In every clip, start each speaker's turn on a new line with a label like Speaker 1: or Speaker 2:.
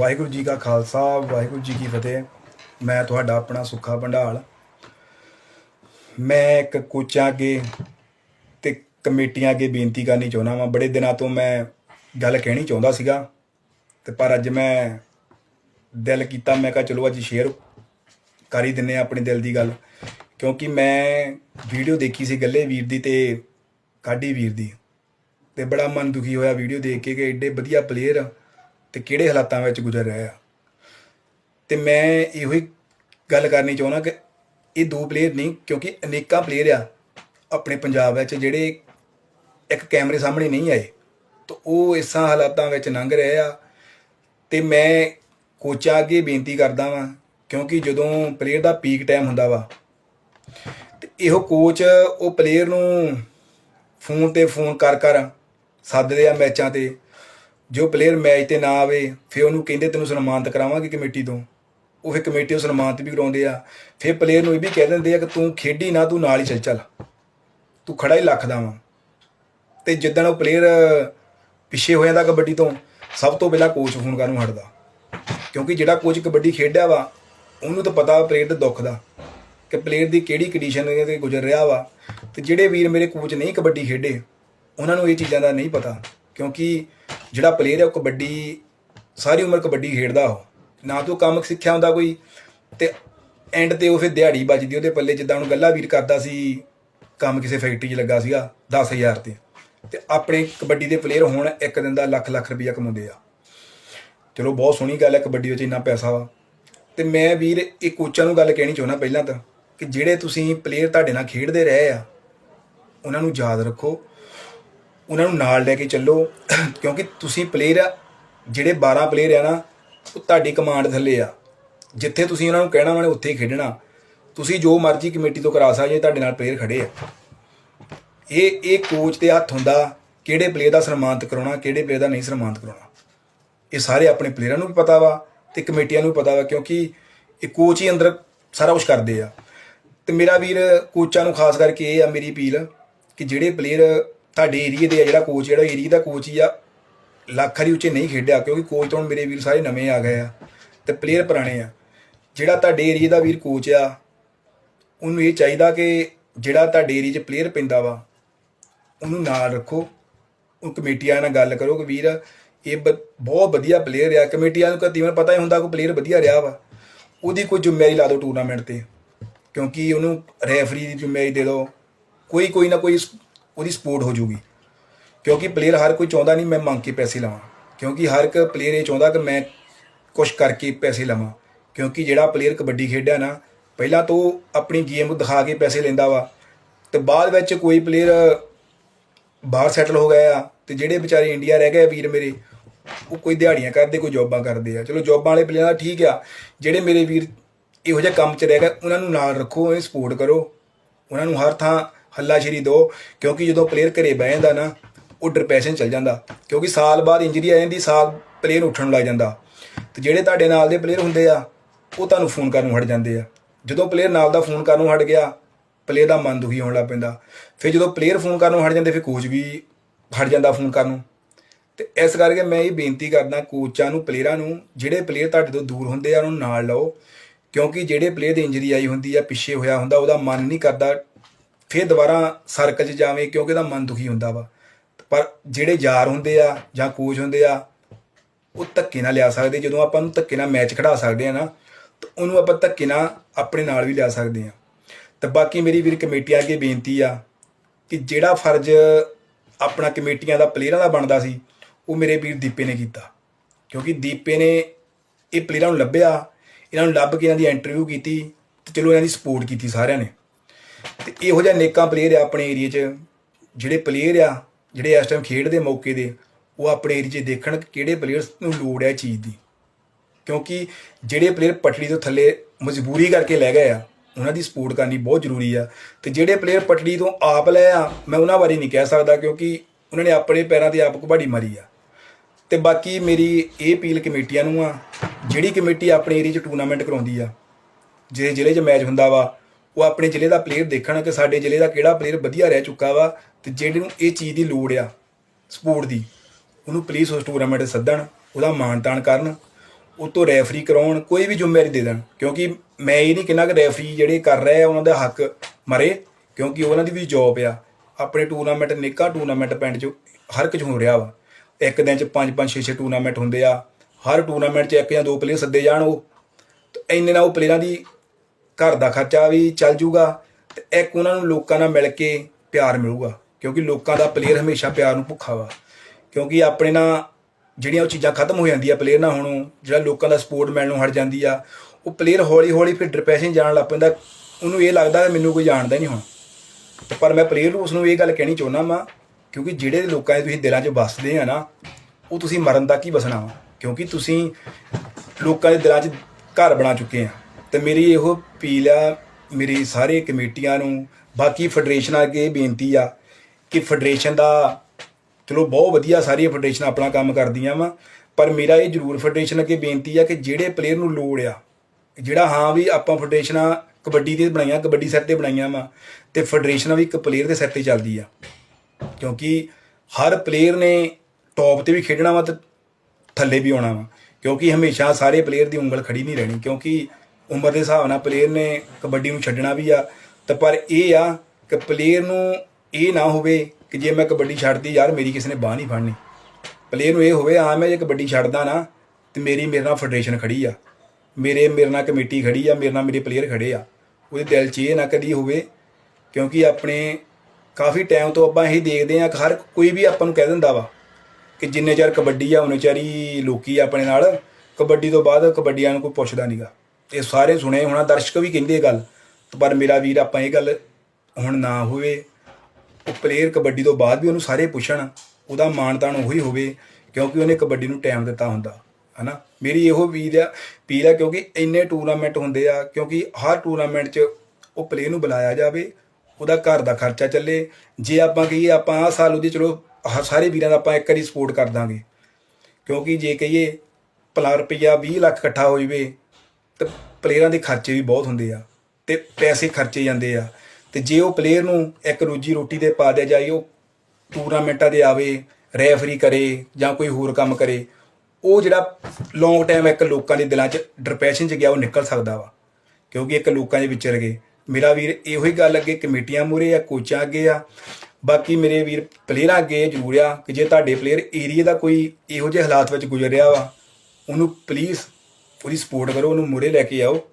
Speaker 1: ਵਾਹਿਗੁਰੂ ਜੀ ਕਾ ਖਾਲਸਾ, ਵਾਹਿਗੁਰੂ ਜੀ ਕੀ ਫਤਿਹ। ਮੈਂ ਤੁਹਾਡਾ ਆਪਣਾ ਸੁੱਖਾ ਭੰਡਾਲ। ਮੈਂ ਇੱਕ ਕੋਚਾਂ ਅੱਗੇ ਤੇ ਕਮੇਟੀਆਂ ਅੱਗੇ ਬੇਨਤੀ ਕਰਨੀ ਚਾਹੁੰਦਾ ਵਾਂ। ਬੜੇ ਦਿਨਾਂ ਤੋਂ ਮੈਂ ਗੱਲ ਕਹਿਣੀ ਚਾਹੁੰਦਾ ਸੀਗਾ। ਤੇ ਪਰ ਅੱਜ ਮੈਂ ਦਿਲ ਕੀਤਾ, ਮੈਂ ਕਿਹਾ ਚਲੋ ਅੱਜ ਸ਼ੇਅਰ ਕਰ ਹੀ ਦਿੰਨੇ ਆ ਆਪਣੇ ਦਿਲ ਦੀ ਗੱਲ। ਕਿਉਂਕਿ ਮੈਂ ਵੀਡੀਓ ਦੇਖੀ ਸੀ ਗੱਲੇ ਵੀਰ ਦੀ ਤੇ ਕਾਢੀ ਵੀਰ ਦੀ। ਤੇ ਬੜਾ ਮਨ ਦੁਖੀ ਹੋਇਆ ਵੀਡੀਓ ਦੇਖ ਕੇ ਕਿ ਐਡੇ ਵਧੀਆ ਪਲੇਅਰ ਤੇ ਕਿਹੜੇ ਹਾਲਾਤਾਂ ਵਿੱਚ ਗੁਜ਼ਰ ਰਹੇ ਆ? ਤੇ ਮੈਂ ਇਹੋ ਹੀ ਗੱਲ ਕਰਨੀ ਚਾਹੁੰਦਾ ਕਿ ਇਹ ਦੋ ਪਲੇਅਰ ਨਹੀਂ, ਕਿਉਂਕਿ ਅਨੇਕਾਂ ਪਲੇਅਰ ਆ ਆਪਣੇ ਪੰਜਾਬ ਵਿੱਚ ਜਿਹੜੇ ਇੱਕ ਕੈਮਰੇ ਸਾਹਮਣੇ ਨਹੀਂ ਆਏ, ਤਾਂ ਉਹ ਇਸਾਂ ਹਾਲਾਤਾਂ ਵਿੱਚ ਲੰਘ ਰਹੇ ਆ। ਤੇ ਮੈਂ ਕੋਚਾਂ ਅੱਗੇ ਬੇਨਤੀ ਕਰਦਾ ਵਾਂ, ਕਿਉਂਕਿ ਜਦੋਂ ਪਲੇਅਰ ਦਾ ਪੀਕ ਟਾਈਮ ਹੁੰਦਾ ਵਾ, ਤੇ ਇਹੋ ਕੋਚ ਉਹ ਪਲੇਅਰ ਨੂੰ ਫੋਨ ਤੇ ਫੋਨ ਕਰ ਕਰ ਸੱਦਦੇ ਆ ਮੈਚਾਂ ਤੇ। ਜੋ ਪਲੇਅਰ ਮੈਚ ਤੇ ਨਾ ਆਵੇ, ਫਿਰ ਉਹਨੂੰ ਕਹਿੰਦੇ ਤੈਨੂੰ ਸਨਮਾਨਿਤ ਕਰਾਵਾਂਗੇ ਕਮੇਟੀ ਤੋਂ। ਉਹ ਫਿਰ ਕਮੇਟੀ ਨੂੰ ਸਨਮਾਨਿਤ ਵੀ ਕਰਾਉਂਦੇ ਆ। ਫਿਰ ਪਲੇਅਰ ਨੂੰ ਇਹ ਵੀ ਕਹਿ ਦਿੰਦੇ ਆ ਕਿ ਤੂੰ ਖੇਡੀ ਨਾ, ਤੂੰ ਨਾਲ ਹੀ ਚੱਲ ਚੱਲ। ਤੂੰ ਖੜਾ ਹੀ ਲੱਖ ਦਾ ਵਾਂ। ਤੇ ਜਿੱਦਣ ਉਹ ਪਲੇਅਰ ਪਿੱਛੇ ਹੋ ਜਾਂਦਾ ਕਬੱਡੀ ਤੋਂ, ਸਭ ਤੋਂ ਪਹਿਲਾਂ ਕੋਚ ਫੋਨ ਕਰਨ ਨੂੰ ਹਟਦਾ। ਕਿਉਂਕਿ ਜਿਹੜਾ ਕੋਚ ਕਬੱਡੀ ਖੇਡਿਆ ਵਾ, ਉਹਨੂੰ ਤਾਂ ਪਤਾ ਪਲੇਅਰ ਦੇ ਦੁੱਖ ਦਾ ਕਿ ਪਲੇਅਰ ਦੀ ਕਿਹੜੀ ਕੰਡੀਸ਼ਨ ਤੇ ਗੁਜ਼ਰ ਰਿਹਾ ਵਾ। ਤੇ ਜਿਹੜੇ ਵੀਰ ਮੇਰੇ ਕੋਚ ਨਹੀਂ ਕਬੱਡੀ ਖੇਡੇ, ਉਹਨਾਂ ਨੂੰ ਇਹ ਚੀਜ਼ਾਂ ਦਾ ਨਹੀਂ ਪਤਾ। ਕਿਉਂਕਿ ਜਿਹੜਾ ਪਲੇਅਰ ਹੈ ਉਹ ਕਬੱਡੀ, ਸਾਰੀ ਉਮਰ ਕਬੱਡੀ ਖੇਡਦਾ ਉਹ। ਨਾ ਤੋਂ ਕੰਮ ਸਿੱਖਿਆ ਹੁੰਦਾ ਕੋਈ, ਤੇ ਐਂਡ ਤੇ ਉਹ ਫਿਰ ਦਿਹਾੜੀ ਬਚਦੀ ਉਹਦੇ ਪੱਲੇ ਜਿੱਦਾਂ ਹੁਣ ਗੱਲਾਂ ਵੀਰ ਕਰਦਾ ਸੀ, ਕੰਮ ਕਿਸੇ ਫੈਕਟਰੀ 'ਚ ਲੱਗਾ ਸੀਗਾ 10000 ਤੇ। ਤੇ ਆਪਣੇ ਕਬੱਡੀ ਦੇ ਪਲੇਅਰ ਹੁਣ ਇੱਕ ਦਿਨ ਦਾ ਲੱਖ ਲੱਖ ਰੁਪਈਆ ਕਮਾਉਂਦੇ ਆ। ਚਲੋ, ਬਹੁਤ ਸੋਹਣੀ ਗੱਲ ਹੈ ਕਬੱਡੀ ਵਿੱਚ, ਇੰਨਾ ਪੈਸਾ ਵਾ। ਤੇ ਮੈਂ ਵੀਰ ਇਹ ਕੋਚਾਂ ਨੂੰ ਗੱਲ ਕਹਿਣੀ ਚਾਹੁੰਦਾ ਪਹਿਲਾਂ ਤਾਂ, ਕਿ ਜਿਹੜੇ ਤੁਸੀਂ ਪਲੇਅਰ ਤੁਹਾਡੇ ਨਾਲ ਖੇਡਦੇ ਰਹੇ ਆ, ਉਹਨਾਂ ਨੂੰ ਯਾਦ ਰੱਖੋ ਉਹਨਾਂ ਨੂੰ ਨਾਲ ਲੈ ਕੇ ਚੱਲੋ। ਕਿਉਂਕਿ ਤੁਸੀਂ ਪਲੇਅਰ ਜਿਹੜੇ 12 ਪਲੇਅਰ ਆ ਨਾ, ਉਹ ਤੁਹਾਡੀ ਕਮਾਂਡ ਥੱਲੇ ਆ। ਜਿੱਥੇ ਤੁਸੀਂ ਉਹਨਾਂ ਨੂੰ ਕਹਿਣਾ, ਉਹਨਾਂ ਨੇ ਉੱਥੇ ਹੀ ਖੇਡਣਾ। ਤੁਸੀਂ ਜੋ ਮਰਜ਼ੀ ਕਮੇਟੀ ਤੋਂ ਕਰਾ ਸਕਦੇ ਤੁਹਾਡੇ ਨਾਲ ਪਲੇਅਰ ਖੜੇ ਆ। ਇਹ ਇਹ ਕੋਚ ਦੇ ਹੱਥ ਹੁੰਦਾ, ਕਿਹੜੇ ਪਲੇਅਰ ਦਾ ਸਨਮਾਨਿਤ ਕਰਾਉਣਾ, ਕਿਹੜੇ ਪਲੇਅਰ ਦਾ ਨਹੀਂ ਸਨਮਾਨਿਤ ਕਰਾਉਣਾ। ਇਹ ਸਾਰੇ ਆਪਣੇ ਪਲੇਅਰਾਂ ਨੂੰ ਵੀ ਪਤਾ ਵਾ ਤੇ ਕਮੇਟੀਆਂ ਨੂੰ ਵੀ ਪਤਾ ਵਾ, ਕਿਉਂਕਿ ਇਹ ਕੋਚ ਹੀ ਅੰਦਰ ਸਾਰਾ ਕੁਝ ਕਰਦੇ ਆ। ਤੇ ਮੇਰਾ ਵੀਰ ਕੋਚਾਂ ਨੂੰ ਖਾਸ ਕਰਕੇ ਇਹ ਆ, ਮੇਰੀ ਅਪੀਲ ਕਿ ਜਿਹੜੇ ਪਲੇਅਰ ਤੁਹਾਡੇ ਏਰੀਏ ਦੇ ਆ, ਜਿਹੜਾ ਕੋਚ ਜਿਹੜਾ ਏਰੀਏ ਦਾ ਕੋਚ ਹੀ ਆ, ਲੱਖ ਹਰੀ ਉੱਚੇ ਨਹੀਂ ਖੇਡਿਆ, ਕਿਉਂਕਿ ਕੋਚ ਤਾਂ ਹੁਣ ਮੇਰੇ ਵੀਰ ਸਾਰੇ ਨਵੇਂ ਆ ਗਏ ਆ ਤੇ ਪਲੇਅਰ ਪੁਰਾਣੇ ਆ। ਜਿਹੜਾ ਤੁਹਾਡੇ ਏਰੀਏ ਦਾ ਵੀਰ ਕੋਚ ਆ, ਉਹਨੂੰ ਇਹ ਚਾਹੀਦਾ ਕਿ ਜਿਹੜਾ ਤੁਹਾਡੇ ਏਰੀਏ 'ਚ ਪਲੇਅਰ ਪੈਂਦਾ ਵਾ, ਉਹਨੂੰ ਨਾਲ ਰੱਖੋ। ਉਹ ਕਮੇਟੀਆਂ ਨਾਲ ਗੱਲ ਕਰੋ ਕਿ ਵੀਰ, ਇਹ ਬ- ਬਹੁਤ ਵਧੀਆ ਪਲੇਅਰ ਆ। ਕਮੇਟੀਆਂ ਨੂੰ ਕਦੀ ਮੈਨੂੰ ਪਤਾ ਹੀ ਹੁੰਦਾ ਕੋਈ ਪਲੇਅਰ ਵਧੀਆ ਰਿਹਾ ਵਾ। ਉਹਦੀ ਕੋਈ ਜ਼ਿੰਮੇਵਾਰੀ ਲਾ ਦਿਓ ਟੂਰਨਾਮੈਂਟ ਤੇ, ਕਿਉਂਕਿ ਉਹਨੂੰ ਰੈਫਰੀ ਦੀ ਜ਼ਿੰਮੇਵਾਰੀ ਦੇ ਦਿਓ। ਕੋਈ ਕੋਈ ਨਾ ਕੋਈ ਉਹਦੀ ਸਪੋਰਟ ਹੋ ਜੂਗੀ। ਕਿਉਂਕਿ ਪਲੇਅਰ ਹਰ ਕੋਈ ਚਾਹੁੰਦਾ ਨਹੀਂ ਮੈਂ ਮੰਗ ਕੇ ਪੈਸੇ ਲਵਾਂ। ਕਿਉਂਕਿ ਹਰ ਇੱਕ ਪਲੇਅਰ ਇਹ ਚਾਹੁੰਦਾ ਕਿ ਮੈਂ ਕੁਝ ਕਰਕੇ ਪੈਸੇ ਲਵਾਂ। ਕਿਉਂਕਿ ਜਿਹੜਾ ਪਲੇਅਰ ਕਬੱਡੀ ਖੇਡਿਆ ਨਾ, ਪਹਿਲਾਂ ਤੋਂ ਆਪਣੀ ਗੇਮ ਦਿਖਾ ਕੇ ਪੈਸੇ ਲੈਂਦਾ ਵਾ। ਤੇ ਬਾਅਦ ਵਿੱਚ ਕੋਈ ਪਲੇਅਰ ਬਾਹਰ ਸੈਟਲ ਹੋ ਗਿਆ ਆ ਤੇ ਜਿਹੜੇ ਵਿਚਾਰੇ ਇੰਡੀਆ ਰਹਿ ਗਏ ਵੀਰ ਮੇਰੇ, ਉਹ ਕੋਈ ਦਿਹਾੜੀਆਂ ਕਰਦੇ, ਕੋਈ ਜੌਬਾਂ ਕਰਦੇ ਆ। ਚਲੋ ਜੌਬਾਂ ਵਾਲੇ ਪਲੇਅਰਾਂ ਦਾ ਠੀਕ ਆ, ਜਿਹੜੇ ਮੇਰੇ ਵੀਰ ਇਹੋ ਜਿਹੇ ਕੰਮ 'ਚ ਰਹਿ ਗਏ, ਉਹਨਾਂ ਨੂੰ ਨਾਲ ਰੱਖੋ ਇਹ ਸਪੋਰਟ ਕਰੋ। ਉਹਨਾਂ ਨੂੰ ਹਰ ਥਾਂ ਹੱਲਾਸ਼ੇਰੀ ਦਿਓ ਕਿਉਂਕਿ ਜਦੋਂ ਪਲੇਅਰ ਘਰੇ ਬਹਿ ਜਾਂਦਾ ਨਾ, ਉਹ ਡਿਪਰੈਸ਼ਨ ਚੱਲ ਜਾਂਦਾ। ਕਿਉਂਕਿ ਸਾਲ ਬਾਅਦ ਇੰਜਰੀ ਆ ਜਾਂਦੀ, ਸਾਲ ਪਲੇਅਰ ਉੱਠਣ ਲੱਗ ਜਾਂਦਾ। ਤੇ ਜਿਹੜੇ ਤੁਹਾਡੇ ਨਾਲ ਦੇ ਪਲੇਅਰ ਹੁੰਦੇ ਆ, ਉਹ ਤੁਹਾਨੂੰ ਫੋਨ ਕਰਨ ਨੂੰ ਹਟ ਜਾਂਦੇ ਆ। ਜਦੋਂ ਪਲੇਅਰ ਨਾਲ ਦਾ ਫੋਨ ਕਰਨ ਨੂੰ ਹਟ ਗਿਆ ਪਲੇਅਰ ਦਾ ਮਨ ਦੁਖੀ ਹੋਣ ਲੱਗ ਪੈਂਦਾ। ਫਿਰ ਜਦੋਂ ਪਲੇਅਰ ਫੋਨ ਕਰਨ ਨੂੰ ਹਟ ਜਾਂਦੇ, ਫਿਰ ਕੋਚ ਵੀ ਹਟ ਜਾਂਦਾ ਫੋਨ ਕਰਨ ਨੂੰ। ਤੇ ਇਸ ਕਰਕੇ ਮੈਂ ਇਹ ਬੇਨਤੀ ਕਰਦਾ ਕੋਚਾਂ ਨੂੰ ਪਲੇਅਰਾਂ ਨੂੰ, ਜਿਹੜੇ ਪਲੇਅਰ ਤੁਹਾਡੇ ਤੋਂ ਦੂਰ ਹੁੰਦੇ ਆ, ਉਹਨਾਂ ਨੂੰ ਨਾਲ ਲਓ। ਕਿਉਂਕਿ ਜਿਹੜੇ ਪਲੇਅਰ ਦੀ ਇੰਜਰੀ ਆਈ ਹੁੰਦੀ ਆ, ਪਿੱਛੇ ਹੋਇਆ ਹੁੰਦਾ, ਉਹਦਾ ਮਨ ਨਹੀਂ ਕਰਦਾ ਫਿਰ ਦੁਬਾਰਾ ਸਰਕਲ 'ਚ ਜਾਵੇ, ਕਿਉਂਕਿ ਉਹਦਾ ਮਨ ਦੁਖੀ ਹੁੰਦਾ ਵਾ। ਪਰ ਜਿਹੜੇ ਯਾਰ ਹੁੰਦੇ ਆ ਜਾਂ ਕੋਚ ਹੁੰਦੇ ਆ, ਉਹ ਧੱਕੇ ਨਾਲ ਲਿਆ ਸਕਦੇ। ਜਦੋਂ ਆਪਾਂ ਨੂੰ ਧੱਕੇ ਨਾਲ ਮੈਚ ਖੜਾ ਸਕਦੇ ਆ ਨਾ, ਤਾਂ ਉਹਨੂੰ ਆਪਾਂ ਧੱਕੇ ਨਾਲ ਆਪਣੇ ਨਾਲ ਵੀ ਲਿਆ ਸਕਦੇ ਆ। ਤੇ ਬਾਕੀ ਮੇਰੀ ਵੀਰ ਕਮੇਟੀਆਂ ਅੱਗੇ ਬੇਨਤੀ ਆ ਕਿ ਜਿਹੜਾ ਫਰਜ਼ ਆਪਣਾ ਕਮੇਟੀਆਂ ਦਾ ਪਲੇਅਰਾਂ ਦਾ ਬਣਦਾ ਸੀ, ਉਹ ਮੇਰੇ ਵੀਰ ਦੀਪੇ ਨੇ ਕੀਤਾ। ਕਿਉਂਕਿ ਦੀਪੇ ਨੇ ਇਹ ਪਲੇਅਰਾਂ ਨੂੰ ਲੱਭਿਆ, ਇਹਨਾਂ ਨੂੰ ਲੱਭ ਕੇ ਇਹਨਾਂ ਦੀ ਇੰਟਰਵਿਊ ਕੀਤੀ, ਤੇ ਚਲੋ ਇਹਨਾਂ ਦੀ ਸਪੋਰਟ ਕੀਤੀ ਸਾਰਿਆਂ ਨੇ। ਤੇ ਇਹੋ ਜਿਹਾ ਨੇਕਾਂ ਪਲੇਅਰ ਆ ਆਪਣੇ ਏਰੀਆ 'ਚ, ਜਿਹੜੇ ਪਲੇਅਰ ਆ, ਜਿਹੜੇ ਇਸ ਟਾਈਮ ਖੇਡ ਦੇ ਮੌਕੇ ਦੇ, ਉਹ ਆਪਣੇ ਏਰੀਆ 'ਚ ਦੇਖਣ ਕਿ ਕਿਹੜੇ ਪਲੇਅਰਸ ਨੂੰ ਲੋੜ ਹੈ ਇਹ ਚੀਜ਼ ਦੀ। ਕਿਉਂਕਿ ਜਿਹੜੇ ਪਲੇਅਰ ਪਟੜੀ ਤੋਂ ਥੱਲੇ ਮਜਬੂਰੀ ਕਰਕੇ ਲੈ ਗਏ ਆ, ਉਹਨਾਂ ਦੀ ਸਪੋਰਟ ਕਰਨੀ ਬਹੁਤ ਜ਼ਰੂਰੀ ਆ। ਤੇ ਜਿਹੜੇ ਪਲੇਅਰ ਪਟੜੀ ਤੋਂ ਆਪ ਲੈ ਆ, ਮੈਂ ਉਹਨਾਂ ਬਾਰੇ ਨਹੀਂ ਕਹਿ ਸਕਦਾ ਕਿਉਂਕਿ ਉਹਨਾਂ ਨੇ ਆਪਣੇ ਪੈਰਾਂ ਤੇ ਆਪ ਕੁਬਾੜੀ ਮਾਰੀ ਆ। ਤੇ ਬਾਕੀ ਮੇਰੀ ਇਹ ਅਪੀਲ ਕਮੇਟੀਆਂ ਨੂੰ ਆ, ਜਿਹੜੀ ਕਮੇਟੀ ਆਪਣੇ ਏਰੀਆ 'ਚ ਟੂਰਨਾਮੈਂਟ ਕਰਾਉਂਦੀ ਆ ਜਿਹੜੇ ਜ਼ਿਲ੍ਹੇ 'ਚ ਮੈਚ ਹੁੰਦਾ ਵਾ ਉਹ ਆਪਣੇ ਜ਼ਿਲ੍ਹੇ ਦਾ ਪਲੇਅਰ ਦੇਖਣ ਕਿ ਸਾਡੇ ਜ਼ਿਲ੍ਹੇ ਦਾ ਕਿਹੜਾ ਪਲੇਅਰ ਵਧੀਆ ਰਹਿ ਚੁੱਕਾ ਵਾ ਤੇ ਜਿਹੜੇ ਨੂੰ ਇਹ ਚੀਜ਼ ਦੀ ਲੋੜ ਆ ਸਪੋਰਟ ਦੀ, ਉਹਨੂੰ ਪਲੀਜ਼ ਉਸ ਟੂਰਨਾਮੈਂਟ 'ਤੇ ਸੱਦਣ, ਉਹਦਾ ਮਾਣ ਤਾਣ ਕਰਨ, ਉਤੋਂ ਰੈਫਰੀ ਕਰਾਉਣ, ਕੋਈ ਵੀ ਜ਼ਿੰਮੇਵਾਰੀ ਦੇ ਦੇਣ। ਕਿਉਂਕਿ ਮੈਂ ਇਹ ਨਹੀਂ ਕਿੰਨਾ ਕਿ ਰੈਫਰੀ ਜਿਹੜੇ ਕਰ ਰਹੇ ਆ, ਉਹਨਾਂ ਦਾ ਹੱਕ ਮਰੇ, ਕਿਉਂਕਿ ਉਹਨਾਂ ਦੀ ਵੀ ਜੌਬ ਆ। ਆਪਣੇ ਟੂਰਨਾਮੈਂਟ ਨਿੱਕਾ ਟੂਰਨਾਮੈਂਟ ਪਿੰਡ 'ਚ ਹਰ ਕੁਝ ਹੋ ਰਿਹਾ ਵਾ। ਇੱਕ ਦਿਨ 'ਚ 5 5 6 6 ਟੂਰਨਾਮੈਂਟ ਹੁੰਦੇ ਆ। ਹਰ ਟੂਰਨਾਮੈਂਟ 'ਚ ਇੱਕ ਜਾਂ ਦੋ ਪਲੇਅਰ ਸੱਦੇ ਜਾਣ ਉਹ। ਤੇ ਇੰਨੇ ਨਾਲ ਉਹ ਪਲੇਅਰਾਂ ਦੀ ਘਰ ਦਾ ਖਰਚਾ ਵੀ ਚੱਲ ਜੂਗਾ ਤੇ ਇੱਕ ਉਹਨਾਂ ਨੂੰ ਲੋਕਾਂ ਨਾਲ ਮਿਲ ਕੇ ਪਿਆਰ ਮਿਲੂਗਾ, ਕਿਉਂਕਿ ਲੋਕਾਂ ਦਾ ਪਲੇਅਰ ਹਮੇਸ਼ਾ ਪਿਆਰ ਨੂੰ ਭੁੱਖਾ ਵਾ। ਕਿਉਂਕਿ ਆਪਣੇ ਨਾਲ ਜਿਹੜੀਆਂ ਉਹ ਚੀਜ਼ਾਂ ਖਤਮ ਹੋ ਜਾਂਦੀਆਂ ਪਲੇਅਰ ਨਾਲ ਹੁਣ, ਜਿਹੜਾ ਲੋਕਾਂ ਦਾ ਸਪੋਰਟ ਮਿਲਣ ਨੂੰ ਹਟ ਜਾਂਦੀ ਆ, ਉਹ ਪਲੇਅਰ ਹੌਲੀ ਹੌਲੀ ਫਿਰ ਡਿਪਰੈਸ਼ਨ ਜਾਣ ਲੱਗ ਪੈਂਦਾ, ਉਹਨੂੰ ਇਹ ਲੱਗਦਾ ਕਿ ਮੈਨੂੰ ਕੋਈ ਜਾਣਦਾ ਨਹੀਂ ਹੁਣ। ਪਰ ਮੈਂ ਪਲੇਅਰ ਨੂੰ ਉਸ ਨੂੰ ਇਹ ਗੱਲ ਕਹਿਣੀ ਚਾਹੁੰਦਾ ਵਾਂ, ਕਿਉਂਕਿ ਜਿਹੜੇ ਲੋਕਾਂ ਦੇ ਤੁਸੀਂ ਦਿਲਾਂ 'ਚ ਵੱਸਦੇ ਆ ਨਾ, ਉਹ ਤੁਸੀਂ ਮਰਨ ਤੱਕ ਹੀ ਵਸਣਾ ਵਾ, ਕਿਉਂਕਿ ਤੁਸੀਂ ਲੋਕਾਂ ਦੇ ਦਿਲਾਂ 'ਚ ਘਰ ਬਣਾ ਚੁੱਕੇ ਆ। ਤੇ ਮੇਰੀ ਇਹੋ ਅਪੀਲ ਆ, ਮੇਰੀ ਸਾਰੇ ਕਮੇਟੀਆਂ ਨੂੰ, ਬਾਕੀ ਫੈਡਰੇਸ਼ਨਾਂ ਅੱਗੇ ਇਹ ਬੇਨਤੀ ਆ ਕਿ ਫੈਡਰੇਸ਼ਨ ਦਾ, ਚਲੋ ਬਹੁਤ ਵਧੀਆ ਸਾਰੀਆਂ ਫੈਡਰੇਸ਼ਨਾਂ ਆਪਣਾ ਕੰਮ ਕਰਦੀਆਂ ਵਾ, ਪਰ ਮੇਰਾ ਇਹ ਜ਼ਰੂਰ ਫੈਡਰੇਸ਼ਨ ਅੱਗੇ ਬੇਨਤੀ ਆ ਕਿ ਜਿਹੜੇ ਪਲੇਅਰ ਨੂੰ ਲੋੜ ਆ, ਜਿਹੜਾ ਹਾਂ ਵੀ ਆਪਾਂ ਫੈਡਰੇਸ਼ਨਾਂ ਕਬੱਡੀ ਦੇ ਬਣਾਈਆਂ, ਕਬੱਡੀ ਸਿਰ ਤੇ ਬਣਾਈਆਂ ਵਾ, ਤੇ ਫੈਡਰੇਸ਼ਨਾਂ ਵੀ ਇੱਕ ਪਲੇਅਰ ਦੇ ਸਿਰ ਤੇ ਚੱਲਦੀ ਆ। ਕਿਉਂਕਿ ਹਰ ਪਲੇਅਰ ਨੇ ਟੌਪ ਤੇ ਵੀ ਖੇਡਣਾ ਵਾ ਤੇ ਥੱਲੇ ਵੀ ਆਉਣਾ ਵਾ, ਕਿਉਂਕਿ ਹਮੇਸ਼ਾ ਸਾਰੇ ਪਲੇਅਰ ਦੀ ਉਂਗਲ ਖੜੀ ਨਹੀਂ ਰਹਿਣੀ, ਕਿਉਂਕਿ ਉਮਰ ਦੇ ਹਿਸਾਬ ਨਾਲ ਪਲੇਅਰ ਨੇ ਕਬੱਡੀ ਨੂੰ ਛੱਡਣਾ ਵੀ ਆ। ਤਾਂ ਪਰ ਇਹ ਆ ਕਿ ਪਲੇਅਰ ਨੂੰ ਇਹ ਨਾ ਹੋਵੇ ਕਿ ਜੇ ਮੈਂ ਕਬੱਡੀ ਛੱਡਦੀ, ਯਾਰ ਮੇਰੀ ਕਿਸੇ ਨੇ ਬਾਹ ਨਹੀਂ ਫੜਨੀ। ਪਲੇਅਰ ਨੂੰ ਇਹ ਹੋਵੇ ਆ ਮੈਂ ਜੇ ਕਬੱਡੀ ਛੱਡਦਾ ਨਾ, ਤੇ ਮੇਰੀ, ਮੇਰੇ ਨਾਲ ਫੈਡਰੇਸ਼ਨ ਖੜੀ ਆ। ਮੇਰੇ ਮੇਰੇ ਨਾਲ ਕਮੇਟੀ ਖੜੀ ਆ, ਮੇਰੇ ਨਾਲ ਮੇਰੇ ਪਲੇਅਰ ਖੜੇ ਆ। ਉਹਦੇ ਦਿਲ 'ਚ ਇਹ ਨਾ ਕਦੀ ਹੋਵੇ, ਕਿਉਂਕਿ ਆਪਣੇ ਕਾਫੀ ਟਾਈਮ ਤੋਂ ਆਪਾਂ ਇਹ ਦੇਖਦੇ ਆ ਕਿ ਹਰ ਕੋਈ ਵੀ ਆਪਾਂ ਨੂੰ ਕਹਿ ਦਿੰਦਾ ਵਾ ਕਿ ਜਿੰਨੇ ਚਿਰ ਕਬੱਡੀ ਆ ਉਹਨੇ ਚਿਰ ਹੀ ਲੋਕੀ ਆਪਣੇ ਨਾਲ। ਕਬੱਡੀ ਤੋਂ ਬਾਅਦ ਕਬੱਡੀਆਂ ਨੂੰ ਕੋਈ ਪੁੱਛਦਾ ਨਹੀਂਗਾ ਇਹ ਸਾਰੇ ਸੁਣੇ, ਹੋਣਾ ਦਰਸ਼ਕ ਵੀ ਕਹਿੰਦੇ ਇਹ ਗੱਲ। ਪਰ ਮੇਰਾ ਵੀਰ, ਆਪਾਂ ਇਹ ਗੱਲ ਹੁਣ ਨਾ ਹੋਵੇ, ਉਹ ਪਲੇਅਰ ਕਬੱਡੀ ਤੋਂ ਬਾਅਦ ਵੀ ਉਹਨੂੰ ਸਾਰੇ ਪੁੱਛਣ, ਉਹਦਾ ਮਾਣ ਤਾਣ ਉਹੀ ਹੋਵੇ, ਕਿਉਂਕਿ ਉਹਨੇ ਕਬੱਡੀ ਨੂੰ ਟਾਈਮ ਦਿੱਤਾ ਹੁੰਦਾ, ਹਨਾ? ਮੇਰੀ ਇਹੋ ਵੀਰ ਆ ਪੀਲ ਆ, ਕਿਉਂਕਿ ਇੰਨੇ ਟੂਰਨਾਮੈਂਟ ਹੁੰਦੇ ਆ, ਕਿਉਂਕਿ ਹਰ ਟੂਰਨਾਮੈਂਟ 'ਚ ਉਹ ਪਲੇਅਰ ਨੂੰ ਬੁਲਾਇਆ ਜਾਵੇ, ਉਹਦਾ ਘਰ ਦਾ ਖਰਚਾ ਚੱਲੇ। ਜੇ ਆਪਾਂ ਕਹੀਏ, ਆਪਾਂ ਆਹ ਸਾਲ ਉਹਦੀ, ਚਲੋ, ਆਹ ਸਾਰੇ ਵੀਰਾਂ ਦਾ ਆਪਾਂ ਇੱਕ ਵਾਰੀ ਸਪੋਰਟ ਕਰ ਦਾਂਗੇ। ਕਿਉਂਕਿ ਜੇ ਕਹੀਏ, ਭਲਾ ਰੁਪਈਆ 20 ਲੱਖ ਇਕੱਠਾ ਹੋ ਜਵੇ ਤੇ ਪਲੇਅਰਾਂ ਦੇ ਖਰਚੇ ਵੀ ਬਹੁਤ ਹੁੰਦੇ ਆ ਤੇ ਪੈਸੇ ਖਰਚੇ ਜਾਂਦੇ ਆ। ਤੇ ਜੇ ਉਹ ਪਲੇਅਰ ਨੂੰ ਇੱਕ ਰੋਜੀ ਰੋਟੀ ਦੇ ਪਾ ਦਿਆ ਜਾਏ, ਉਹ ਟੂਰਨਾਮੈਂਟਾਂ ਦੇ ਆਵੇ ਰੈਫਰੀ ਕਰੇ ਜਾਂ ਕੋਈ ਹੋਰ ਕੰਮ ਕਰੇ, ਉਹ ਜਿਹੜਾ ਲੌਂਗ ਟਾਈਮ ਇੱਕ ਲੋਕਾਂ ਦੇ ਦਿਲਾਂ 'ਚ ਡਿਪਰੈਸ਼ਨ 'ਚ ਗਿਆ, ਉਹ ਨਿਕਲ ਸਕਦਾ ਵਾ। ਕਿਉਂਕਿ ਇੱਕ ਲੋਕਾਂ ਦੇ ਵਿਚਰ ਗਏ ਮੇਰਾ ਵੀਰ, ਇਹੋ ਹੀ ਗੱਲ ਅੱਗੇ ਕਮੇਟੀਆਂ ਮੂਰੇ ਆ ਕੋਚਾਂ ਅੱਗੇ ਆ। ਬਾਕੀ ਮੇਰੇ ਵੀਰ, ਪਲੇਅਰਾਂ ਅੱਗੇ ਇਹ ਜ਼ਰੂਰ ਆ ਕਿ ਜੇ ਤੁਹਾਡੇ ਪਲੇਅਰ ਏਰੀਆ ਦਾ ਕੋਈ ਇਹੋ ਜਿਹੇ ਹਾਲਾਤ ਵਿੱਚ ਗੁਜ਼ਰ ਰਿਹਾ ਵਾ, ਉਹਨੂੰ ਪਲੀਜ਼ ਉਹਦੀ ਸਪੋਰਟ ਕਰੋ, ਉਹਨੂੰ ਮੂਰੇ ਲੈ ਕੇ ਆਓ।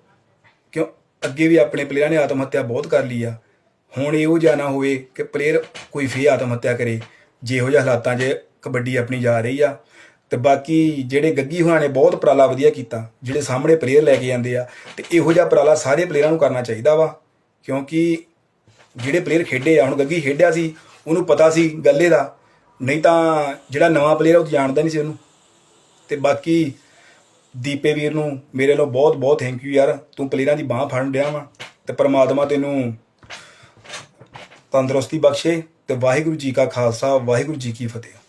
Speaker 1: ਕਿਉਂ? ਅੱਗੇ ਵੀ ਆਪਣੇ ਪਲੇਅਰਾਂ ਨੇ ਆਤਮ ਹੱਤਿਆ ਬਹੁਤ ਕਰ ਲਈ ਆ। ਹੁਣ ਇਹੋ ਜਿਹਾ ਨਾ ਹੋਵੇ ਕਿ ਪਲੇਅਰ ਕੋਈ ਫੇਰ ਆਤਮ ਹੱਤਿਆ ਕਰੇ। ਜਿਹੋ ਇਹੋ ਜਿਹੇ ਹਾਲਾਤਾਂ 'ਚ ਕਬੱਡੀ ਆਪਣੀ ਜਾ ਰਹੀ ਆ। ਤੇ ਬਾਕੀ ਜਿਹੜੇ ਗੱਗੀ ਹੋਣਾ ਨੇ ਬਹੁਤ ਉਪਰਾਲਾ ਵਧੀਆ ਕੀਤਾ। ਜਿਹੜੇ ਸਾਹਮਣੇ ਪਲੇਅਰ ਲੈ ਕੇ ਜਾਂਦੇ ਆ। ਤੇ ਇਹੋ ਜਿਹਾ ਉਪਰਾਲਾ ਸਾਰੇ ਪਲੇਅਰਾਂ ਨੂੰ ਕਰਨਾ ਚਾਹੀਦਾ ਵਾ। ਕਿਉਂਕਿ ਜਿਹੜੇ ਪਲੇਅਰ ਖੇਡੇ ਆ, ਹੁਣ ਗੱਗੀ ਖੇਡਿਆ ਸੀ, ਉਹਨੂੰ ਪਤਾ ਸੀ ਗੱਲੇ ਦਾ। ਨਹੀਂ ਤਾਂ ਜਿਹੜਾ ਨਵਾਂ ਪਲੇਅਰ ਉਹ ਜਾਣਦਾ ਨਹੀਂ ਸੀ ਉਹਨੂੰ। ਤੇ ਬਾਕੀ ਦੀਪੇ ਵੀਰ ਨੂੰ ਮੇਰੇ ਵੱਲੋਂ ਬਹੁਤ ਬਹੁਤ ਥੈਂਕ ਯੂ ਯਾਰ। ਤੂੰ ਪਲੇਅਰਾਂ ਦੀ ਬਾਹ ਫੜਨ ਡਿਆ ਵਾ ਤੇ ਪਰਮਾਤਮਾ ਤੈਨੂੰ ਤੰਦਰੁਸਤੀ ਬਖਸ਼ੇ ਤੇ ਵਾਹਿਗੁਰੂ ਜੀ ਕਾ ਖਾਲਸਾ, ਵਾਹਿਗੁਰੂ ਜੀ ਕੀ ਫਤਿਹ।